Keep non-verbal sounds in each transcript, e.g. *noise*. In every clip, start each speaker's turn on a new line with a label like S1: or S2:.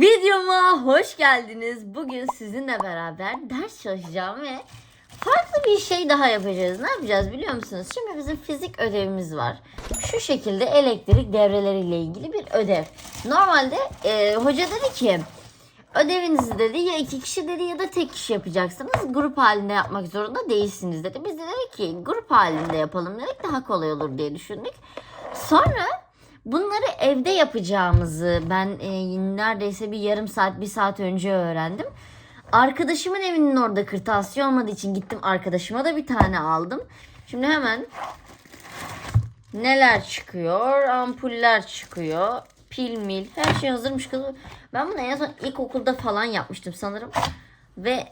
S1: Videoma hoş geldiniz. Bugün sizinle beraber ders çalışacağım ve farklı bir şey daha yapacağız. Ne yapacağız biliyor musunuz? Şimdi bizim fizik ödevimiz var. Şu şekilde elektrik devreleriyle ilgili bir ödev. Normalde e, hoca dedi ki ödevinizi dedi ya iki kişi dedi ya da tek kişi yapacaksınız. Grup halinde yapmak zorunda değilsiniz dedi. Biz de dedik ki grup halinde yapalım dedik daha kolay olur diye düşündük. Sonra Bunları evde yapacağımızı ben e, neredeyse bir yarım saat, bir saat önce öğrendim. Arkadaşımın evinin orada kırtasiye olmadığı için gittim arkadaşıma da bir tane aldım. Şimdi hemen neler çıkıyor? Ampuller çıkıyor. Pil mil. Her şey hazırmış kızım. Ben bunu en son ilkokulda falan yapmıştım sanırım. Ve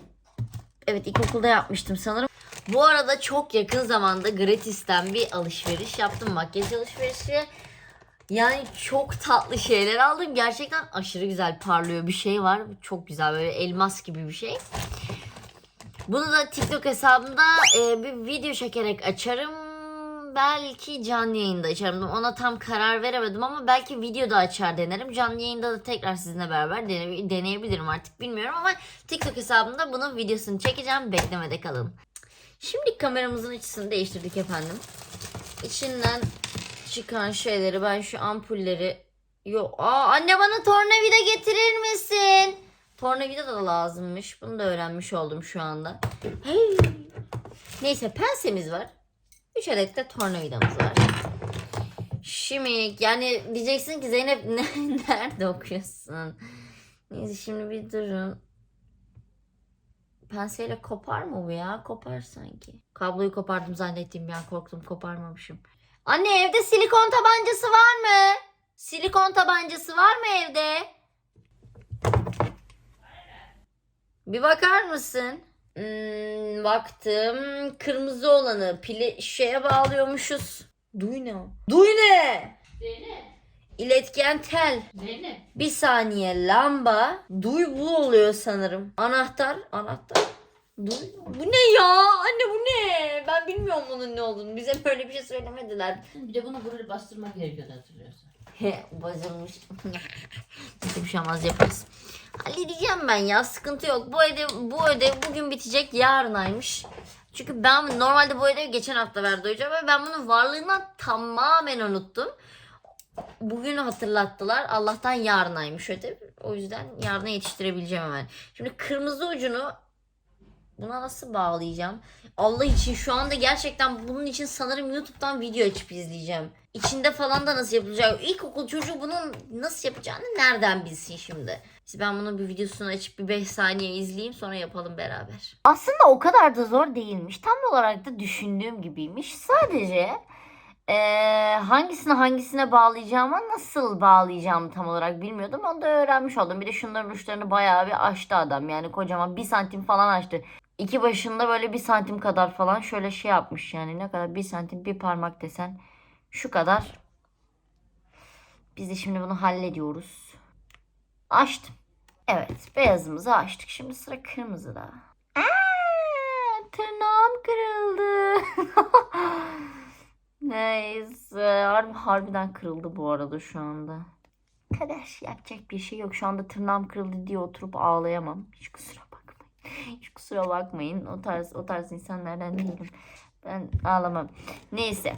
S1: evet ilkokulda yapmıştım sanırım. Bu arada çok yakın zamanda gratis'ten bir alışveriş yaptım. Makyaj alışverişi. Yani çok tatlı şeyler aldım. Gerçekten aşırı güzel parlıyor bir şey var. Çok güzel böyle elmas gibi bir şey. Bunu da TikTok hesabımda e, bir video çekerek açarım. Belki canlı yayında açarım. Ona tam karar veremedim ama belki videoda açar denerim. Canlı yayında da tekrar sizinle beraber dene- deneyebilirim artık bilmiyorum ama TikTok hesabımda bunun videosunu çekeceğim. Beklemede kalın. Şimdi kameramızın açısını değiştirdik efendim. İçinden çıkan şeyleri ben şu ampulleri yok. Aa anne bana tornavida getirir misin? Tornavida da lazımmış. Bunu da öğrenmiş oldum şu anda. Hey. Neyse pensemiz var. 3 adet de tornavidamız var. Şimdi yani diyeceksin ki Zeynep *laughs* ne, nerede okuyorsun? Neyse şimdi bir durun. Penseyle kopar mı bu ya? Kopar sanki. Kabloyu kopardım zannettim ya korktum koparmamışım. Anne evde silikon tabancası var mı? Silikon tabancası var mı evde? Bir bakar mısın? Hmm, baktım. Kırmızı olanı pili şeye bağlıyormuşuz. Duy ne? Duy ne?
S2: Zeynep,
S1: İletken tel.
S2: Zeynep.
S1: Bir saniye lamba. Duy bu oluyor sanırım. Anahtar. Anahtar. Duy. Bu ne ya? Anne bu ne? Ben bilmiyorum bunun ne olduğunu. Bize böyle bir şey söylemediler.
S2: Bir de bunu buraya bastırmak gerekiyordu hatırlıyorsan.
S1: He bozulmuş. *laughs* Neyse bir şey olmaz yaparız. Halledeceğim ben ya sıkıntı yok. Bu ödev, bu ödev bugün bitecek yarınaymış. Çünkü ben normalde bu ödevi geçen hafta verdi hocam ve ben bunun varlığından tamamen unuttum. Bugün hatırlattılar. Allah'tan yarınaymış ödev. O yüzden yarına yetiştirebileceğim hemen. Şimdi kırmızı ucunu buna nasıl bağlayacağım? Allah için şu anda gerçekten bunun için sanırım YouTube'dan video açıp izleyeceğim. İçinde falan da nasıl yapılacağı. İlkokul çocuğu bunun nasıl yapacağını nereden bilsin şimdi? İşte ben bunun bir videosunu açıp bir 5 saniye izleyeyim sonra yapalım beraber. Aslında o kadar da zor değilmiş. Tam olarak da düşündüğüm gibiymiş. Sadece eee, hangisini hangisine bağlayacağıma nasıl bağlayacağımı tam olarak bilmiyordum. Onu da öğrenmiş oldum. Bir de şunların uçlarını bayağı bir açtı adam. Yani kocaman bir santim falan açtı. İki başında böyle bir santim kadar falan şöyle şey yapmış yani. Ne kadar bir santim bir parmak desen şu kadar. Biz de şimdi bunu hallediyoruz. Açtım. Evet beyazımızı açtık. Şimdi sıra kırmızıda. Aa, tırnağım kırıldı. *laughs* Neyse. Harbi, harbiden kırıldı bu arada şu anda. Kader yapacak bir şey yok. Şu anda tırnağım kırıldı diye oturup ağlayamam. Hiç kusura. Hiç kusura bakmayın. O tarz o tarz insanlardan değilim. Ben ağlamam. Neyse.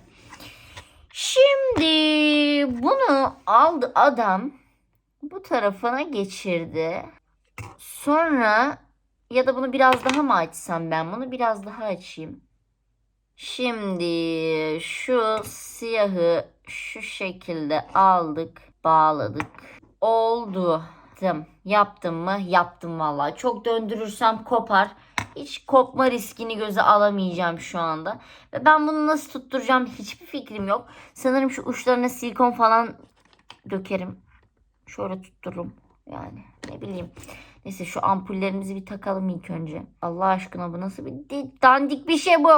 S1: Şimdi bunu aldı adam bu tarafına geçirdi. Sonra ya da bunu biraz daha mı açsam ben bunu biraz daha açayım. Şimdi şu siyahı şu şekilde aldık, bağladık. Oldu. Yaptım. Yaptım mı? Yaptım vallahi. Çok döndürürsem kopar. Hiç kopma riskini göze alamayacağım şu anda. Ve ben bunu nasıl tutturacağım hiçbir fikrim yok. Sanırım şu uçlarına silikon falan dökerim. Şöyle tuttururum. Yani ne bileyim. Neyse şu ampullerimizi bir takalım ilk önce. Allah aşkına bu nasıl bir di- dandik bir şey bu.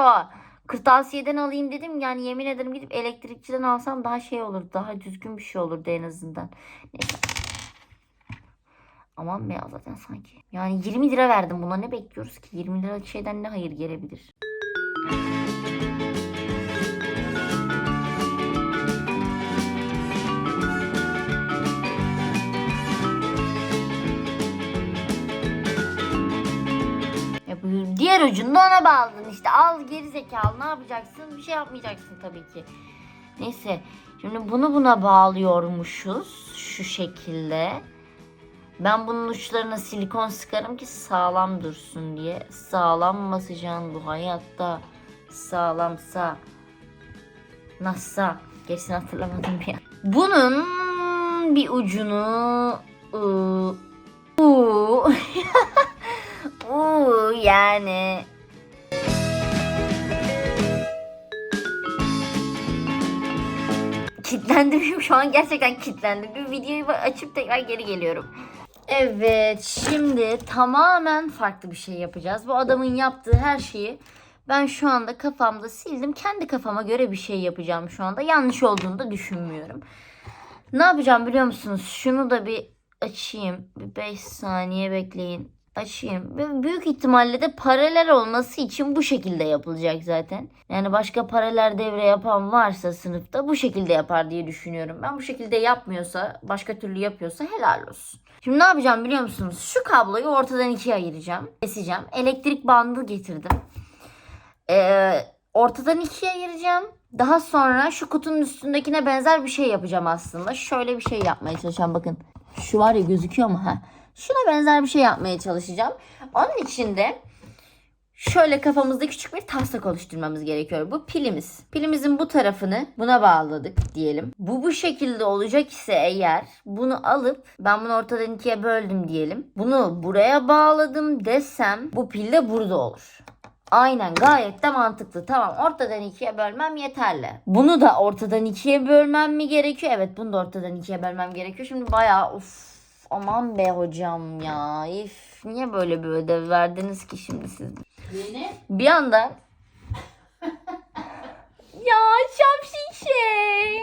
S1: Kırtasiyeden alayım dedim. Yani yemin ederim gidip elektrikçiden alsam daha şey olur. Daha düzgün bir şey olurdu en azından. Neyse. Aman be zaten sanki. Yani 20 lira verdim buna ne bekliyoruz ki? 20 lira şeyden ne hayır gelebilir? diğer ucunda ona bağladın işte al geri zekalı ne yapacaksın bir şey yapmayacaksın tabii ki. Neyse şimdi bunu buna bağlıyormuşuz şu şekilde. Ben bunun uçlarına silikon sıkarım ki sağlam dursun diye. Sağlam mı basacaksın bu hayatta? Sağlamsa. Nasıl? Gerisini hatırlamadım bir an. Bunun bir ucunu ıı, uuu *laughs* uuu yani Kitlendim şu an gerçekten kitlendim. Bir videoyu açıp tekrar geri geliyorum. Evet şimdi tamamen farklı bir şey yapacağız. Bu adamın yaptığı her şeyi ben şu anda kafamda sildim. Kendi kafama göre bir şey yapacağım şu anda. Yanlış olduğunu da düşünmüyorum. Ne yapacağım biliyor musunuz? Şunu da bir açayım. Bir 5 saniye bekleyin. Açayım. Büyük ihtimalle de paralel olması için bu şekilde yapılacak zaten. Yani başka paralel devre yapan varsa sınıfta bu şekilde yapar diye düşünüyorum. Ben bu şekilde yapmıyorsa, başka türlü yapıyorsa helal olsun. Şimdi ne yapacağım biliyor musunuz? Şu kabloyu ortadan ikiye ayıracağım. Keseceğim. Elektrik bandı getirdim. Ee, ortadan ikiye ayıracağım. Daha sonra şu kutunun üstündekine benzer bir şey yapacağım aslında. Şöyle bir şey yapmaya çalışacağım bakın. Şu var ya gözüküyor mu? Ha. Şuna benzer bir şey yapmaya çalışacağım. Onun için de şöyle kafamızda küçük bir taslak oluşturmamız gerekiyor. Bu pilimiz. Pilimizin bu tarafını buna bağladık diyelim. Bu bu şekilde olacak ise eğer bunu alıp ben bunu ortadan ikiye böldüm diyelim. Bunu buraya bağladım desem bu pil de burada olur. Aynen gayet de mantıklı. Tamam ortadan ikiye bölmem yeterli. Bunu da ortadan ikiye bölmem mi gerekiyor? Evet bunu da ortadan ikiye bölmem gerekiyor. Şimdi bayağı of aman be hocam ya. If, niye böyle bir ödev verdiniz ki şimdi siz?
S2: Yeni.
S1: Bir anda *laughs* ya şapşik şey.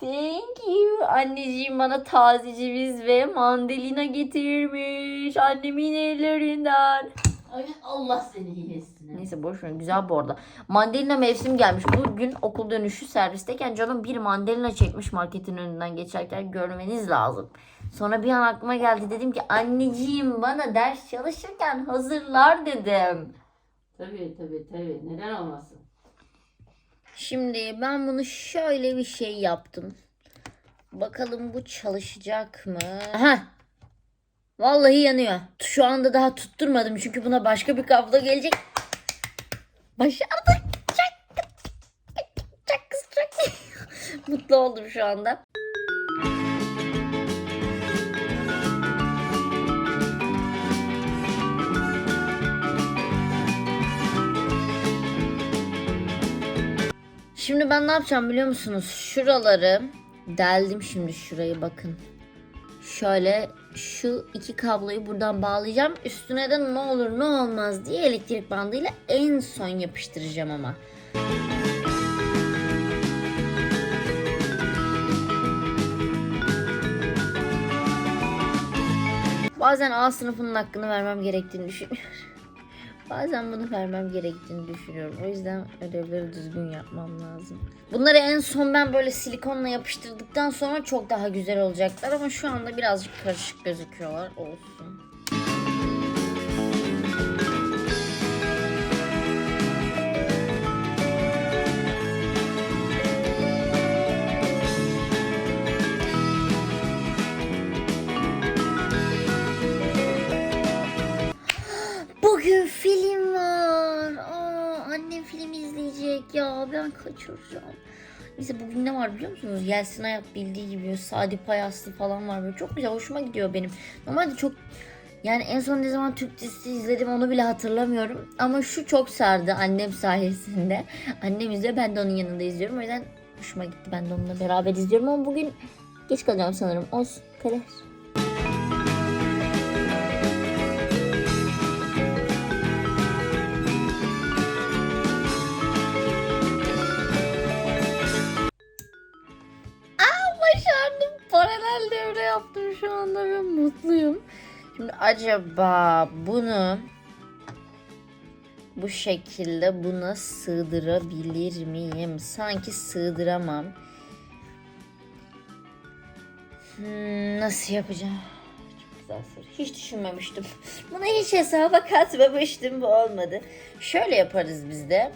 S1: Thank you. Anneciğim bana taze ceviz ve mandalina getirmiş. Annemin ellerinden.
S2: Ay Allah seni yesin.
S1: Neyse boş ver güzel bu arada. Mandalina mevsim gelmiş. Bugün okul dönüşü servisteyken canım bir mandalina çekmiş marketin önünden geçerken görmeniz lazım. Sonra bir an aklıma geldi dedim ki anneciğim bana ders çalışırken hazırlar dedim.
S2: Tabii tabii tabii. Neden olmasın?
S1: Şimdi ben bunu şöyle bir şey yaptım. Bakalım bu çalışacak mı? Aha. Vallahi yanıyor. Şu anda daha tutturmadım çünkü buna başka bir kablo gelecek. Başardık. Çak. Çak kız çak. *laughs* Mutlu oldum şu anda. Şimdi ben ne yapacağım biliyor musunuz? Şuraları deldim şimdi şurayı bakın. Şöyle şu iki kabloyu buradan bağlayacağım. Üstüne de ne olur ne olmaz diye elektrik bandıyla en son yapıştıracağım ama. Bazen A sınıfının hakkını vermem gerektiğini düşünüyorum. Bazen bunu vermem gerektiğini düşünüyorum. O yüzden ödevleri düzgün yapmam lazım. Bunları en son ben böyle silikonla yapıştırdıktan sonra çok daha güzel olacaklar ama şu anda birazcık karışık gözüküyorlar. Olsun. Annem film izleyecek ya. Ben kaçıracağım. Neyse bugün ne var biliyor musunuz? Yelsin Hayat bildiği gibi Sadi Payaslı falan var. Böyle çok güzel hoşuma gidiyor benim. Normalde çok yani en son ne zaman Türk dizisi izledim onu bile hatırlamıyorum. Ama şu çok sardı annem sayesinde. *laughs* Annem izliyor ben de onun yanında izliyorum. O yüzden hoşuma gitti. Ben de onunla beraber izliyorum ama bugün geç kalacağım sanırım. Olsun. Kader. Şu anda ve mutluyum. Şimdi acaba bunu bu şekilde buna sığdırabilir miyim? Sanki sığdıramam. Hmm, nasıl yapacağım? Çok Ondan sonra hiç düşünmemiştim. *laughs* Buna hiç hesaba katmamıştım. Bu olmadı. Şöyle yaparız biz de.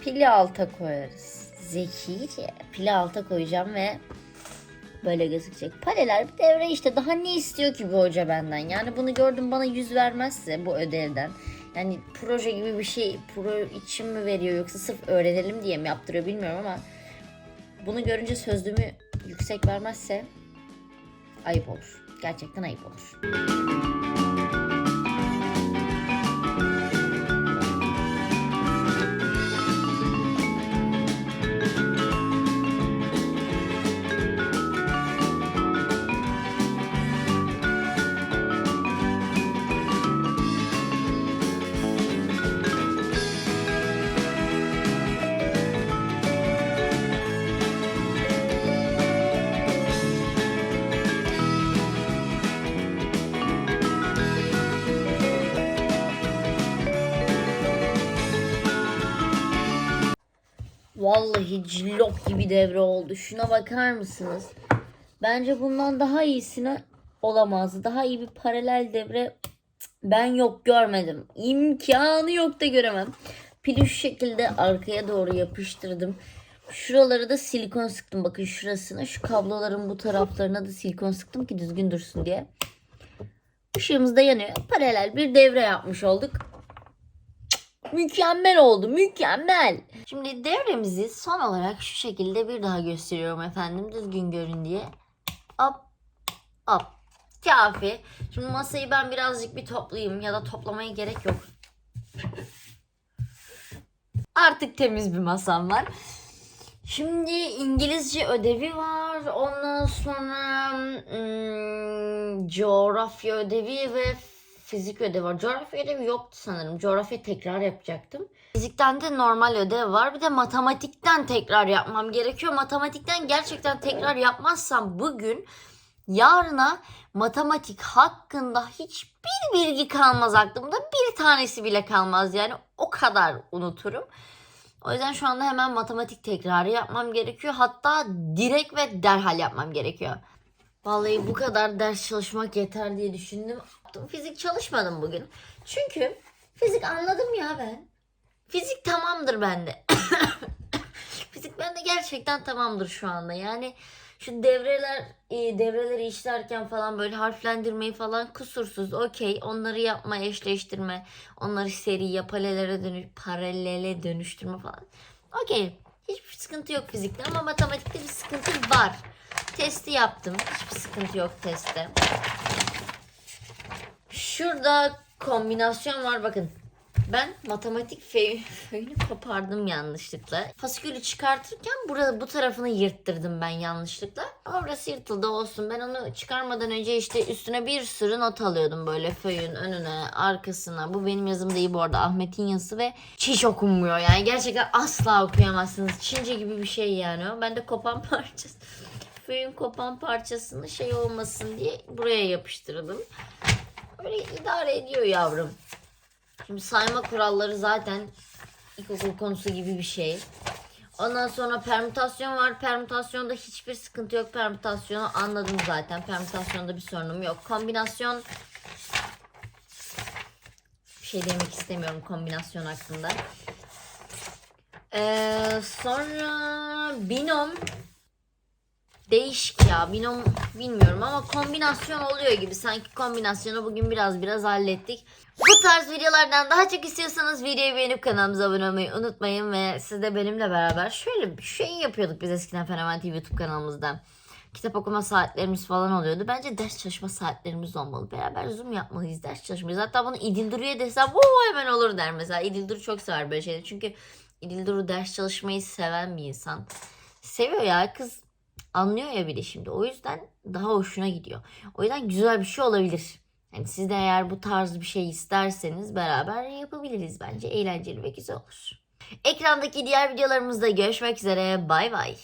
S1: Pili alta koyarız. Zekice pili alta koyacağım ve böyle gözükecek. Paralel bir devre işte. Daha ne istiyor ki bu hoca benden? Yani bunu gördüm bana yüz vermezse bu ödevden. Yani proje gibi bir şey pro için mi veriyor yoksa sırf öğrenelim diye mi yaptırıyor bilmiyorum ama bunu görünce sözlüğümü yüksek vermezse ayıp olur. Gerçekten ayıp olur. Vallahi cillop gibi devre oldu. Şuna bakar mısınız? Bence bundan daha iyisine olamazdı. Daha iyi bir paralel devre ben yok görmedim. İmkanı yok da göremem. Pili şu şekilde arkaya doğru yapıştırdım. Şuraları da silikon sıktım. Bakın şurasına. Şu kabloların bu taraflarına da silikon sıktım ki düzgün dursun diye. Işığımız da yanıyor. Paralel bir devre yapmış olduk. Mükemmel oldu. Mükemmel. Şimdi devremizi son olarak şu şekilde bir daha gösteriyorum efendim. Düzgün görün diye. Hop. Hop. Kafi. Şimdi masayı ben birazcık bir toplayayım ya da toplamaya gerek yok. Artık temiz bir masam var. Şimdi İngilizce ödevi var. Ondan sonra hmm, coğrafya ödevi ve fizik ödevi var. Coğrafya ödevi yoktu sanırım. Coğrafya tekrar yapacaktım. Fizikten de normal ödev var. Bir de matematikten tekrar yapmam gerekiyor. Matematikten gerçekten tekrar yapmazsam bugün yarına matematik hakkında hiçbir bilgi kalmaz aklımda. Bir tanesi bile kalmaz yani o kadar unuturum. O yüzden şu anda hemen matematik tekrarı yapmam gerekiyor. Hatta direkt ve derhal yapmam gerekiyor. Vallahi bu kadar ders çalışmak yeter diye düşündüm. Fizik çalışmadım bugün. Çünkü fizik anladım ya ben. Fizik tamamdır bende. *coughs* fizik bende gerçekten tamamdır şu anda. Yani şu devreler e, devreleri işlerken falan böyle harflendirmeyi falan kusursuz okey onları yapma eşleştirme onları seriye paralele, dönüş, paralele dönüştürme falan okey hiçbir sıkıntı yok fizikte ama matematikte bir sıkıntı var testi yaptım hiçbir sıkıntı yok testte şurada kombinasyon var bakın ben matematik föyünü *laughs* kopardım yanlışlıkla. Fasikülü çıkartırken burada bu tarafını yırttırdım ben yanlışlıkla. Orası yırtıldı olsun. Ben onu çıkarmadan önce işte üstüne bir sürü not alıyordum böyle föyün önüne, arkasına. Bu benim yazım değil bu arada Ahmet'in yazısı ve hiç okunmuyor yani. Gerçekten asla okuyamazsınız. Çince gibi bir şey yani o. Ben de kopan *laughs* parçası. Föyün kopan parçasını şey olmasın diye buraya yapıştırdım. Öyle idare ediyor yavrum. Şimdi sayma kuralları zaten ilkokul konusu gibi bir şey. Ondan sonra permütasyon var. Permütasyonda hiçbir sıkıntı yok. Permütasyonu anladım zaten. Permütasyonda bir sorunum yok. Kombinasyon bir şey demek istemiyorum kombinasyon hakkında. Ee, sonra binom değişik ya. Binom bilmiyorum ama kombinasyon oluyor gibi. Sanki kombinasyonu bugün biraz biraz hallettik. Bu tarz videolardan daha çok istiyorsanız videoyu beğenip kanalımıza abone olmayı unutmayın ve siz de benimle beraber şöyle bir şey yapıyorduk biz eskiden Fenomen YouTube kanalımızda. Kitap okuma saatlerimiz falan oluyordu. Bence ders çalışma saatlerimiz olmalı. Beraber zoom yapmalıyız, ders çalışmalıyız. Hatta bunu İdil Duru'ya desem o hemen olur der mesela. İdil Duru çok sever böyle şeyleri. Çünkü İdil Duru ders çalışmayı seven bir insan. Seviyor ya kız anlıyor ya bir de şimdi. O yüzden daha hoşuna gidiyor. O yüzden güzel bir şey olabilir. Yani siz de eğer bu tarz bir şey isterseniz beraber yapabiliriz bence. Eğlenceli ve güzel olur. Ekrandaki diğer videolarımızda görüşmek üzere. Bay bay.